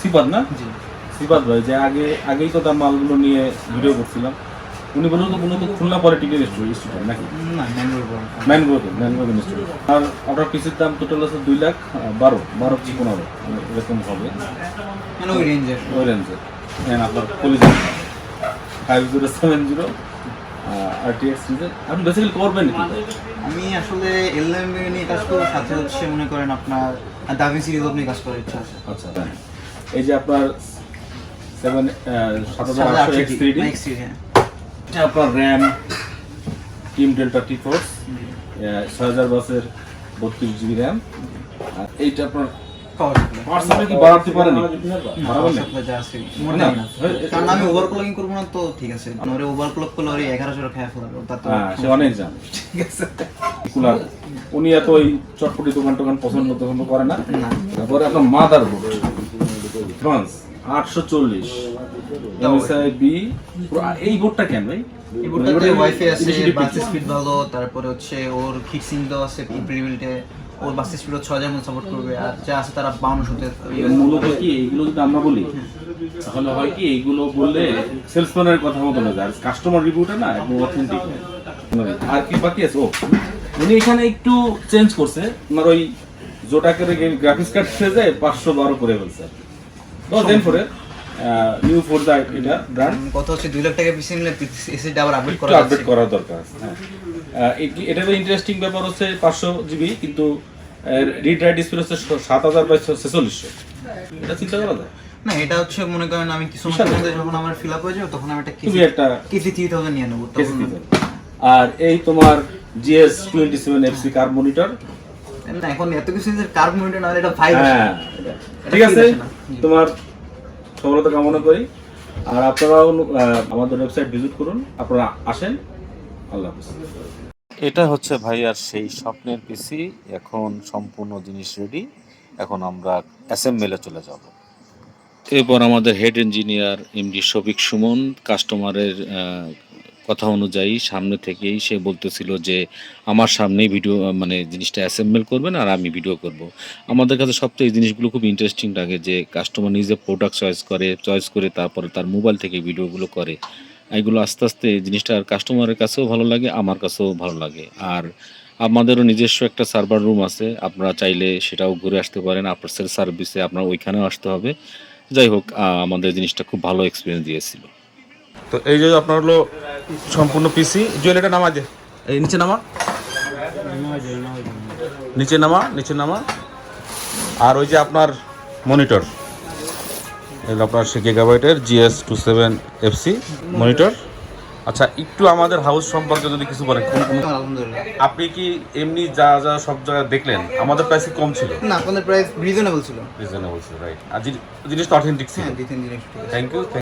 Sipper না? জি। Sipper ভাই যে আগে আগেই তো তার মালগুলো নিয়ে ভিডিও করছিলাম। উনি বলুন তো মূলত খুলনা পলিটেকনিক স্টুডেন্ট নাকি? না ম্যানগ্রোভ ম্যানগ্রোভ ইনস্টিটিউট আর অর্ডার পিসের দাম টোটাল আছে? দুই লাখ বারো বারো কি পনেরো মানে এরকম হবে। মানে ওই রেঞ্জের ওই রেঞ্জে হ্যাঁ আপনার পলিজন ফাইভ জিরো সেভেন জিরো আর টি এক্স আপনি বেসিক্যালি করবেন আমি আসলে এলএম নিয়ে কাজ করব সাথে হচ্ছে মনে করেন আপনার দাভিন সিরিজ নিয়ে কাজ করার ইচ্ছা আছে। আচ্ছা। এই যে আপনার সেভেন সাত হাজার আটশো এক্স থ্রি ডি X3, হ্যাঁ। আপনার RAM Team Delta T Force ছয় হাজার বাসের বত্রিশ জিবি র্যাম আর এইটা আপনার কি বাড়াতে পারেনি? কারণ আমি ওভারক্লকিং করব না তো ঠিক আছে। ওরে ওভারক্লক করলে ওরে এগারোশো টাকা খায় ফেলাবে তার তো হ্যাঁ সে অনেক জানে। ঠিক আছে। কুলার উনি এত ওই চটপটি দোকান টোকান পছন্দ পছন্দ করে না। না। তারপরে আপনার মাদার বোর্ড ফ্রান্স আটশো চল্লিশ। বি এই বোর্ডটা কেন ভাই? এই বোর্ডটাতে ওয়াইফাই আছে বাস স্পিড ভালো তারপরে হচ্ছে ওর ফিক্সিং দেওয়া আছে ইম্প্রিবিলিটে ওর বাস স্পিড ছয় হাজার মধ্যে সাপোর্ট করবে আর যা আছে তারা বাউন্ন সতে মূলত কি এইগুলো যদি আমরা বলি তাহলে হয় কি এইগুলো বললে সেলসম্যানের কথা মতো না যায় কাস্টমার রিভিউটা না একদম অথেন্টিক আর কি বাকি আছে? ও উনি এখানে একটু চেঞ্জ করছে। আপনার ওই জোটাকের গ্রাফিক্স কার্ড ফেজে পাঁচশো বারো করে ফেলছে। দশ দিন নিউ ফোর দা এটা ব্র্যান্ড কত হচ্ছে দুই লাখ টাকা পিছিয়ে নিলে এসিটা আবার আপডেট করা আপডেট করার দরকার আছে হ্যাঁ। আহ, ইন্টারেস্টিং ব্যাপার হচ্ছে পাঁচশো জিবি কিন্তু রিড রাইট ডিসপ্লে হচ্ছে সাত হাজার বাই ছেচল্লিশশো। এটা চিন্তা করা যায়? না এটা হচ্ছে মনে করেন আমি কিছু যখন আমার ফিল আপ হয়ে যাবে তখন আমি একটা তুমি একটা কেসি থ্রি থাউজেন্ড নিয়ে নেব। আর এই তোমার জিএস টোয়েন্টি সেভেন এফসি কার মনিটর না এখন এত কিছু কার্ব মনিটর না এটা ফাইভ হ্যাঁ ঠিক আছে তোমার সফলতা কামনা করি। আর আপনারাও আমাদের ওয়েবসাইট ভিজিট করুন আপনারা আসেন। আল্লাহ হাফিজ। এটা হচ্ছে ভাইয়ার সেই স্বপ্নের পিসি এখন সম্পূর্ণ জিনিস রেডি এখন আমরা অ্যাসেম্বলে চলে যাব। এরপর আমাদের head engineer MD Shafiq Sumon কাস্টমারের কথা অনুযায়ী সামনে থেকেই সে বলতেছিল যে, আমার সামনেই ভিডিও মানে জিনিসটা অ্যাসেম্বল করবেন আর আমি ভিডিও করব। আমাদের কাছে সবচেয়ে এই জিনিসগুলো খুব ইন্টারেস্টিং লাগে যে কাস্টমার নিজে প্রোডাক্ট চয়েস করে চয়েস করে তারপরে তার মোবাইল থেকে ভিডিওগুলো করে। এগুলো আস্তে আস্তে জিনিসটা কাস্টমারের কাছেও ভালো লাগে, আমার কাছেও ভালো লাগে। আর আমাদেরও নিজস্ব একটা সার্ভার রুম আছে, আপনারা চাইলে সেটাও ঘুরে আসতে পারেন, আপনার সেল সার্ভিসে আপনার ওইখানেও আসতে হবে। যাই হোক আমাদের জিনিসটা খুব ভালো এক্সপিরিয়েন্স দিয়েছিল। তো এই যে আপনার হলো সম্পূর্ণ পিসি জুয়েলারিটা নামা যে। এই নিচে নামা। নিচে নামা নিচে নামা। আর ওই যে আপনার মনিটর। এগুলো আপনার সে গিগাবাইটের GS two seven FC monitor. আচ্ছা একটু আমাদের হাউস সম্পর্কে যদি কিছু বলেন আপনি কি এমনি যা যা সব জায়গায় দেখলেন আমাদের প্রাইসে কম ছিল? না আপনাদের প্রাইস রিজনেবল ছিল। রিজনেবল ছিল রাইট আর জিনিসটা অথেন্টিক ছিল। হ্যাঁ থ্যাংক ইউ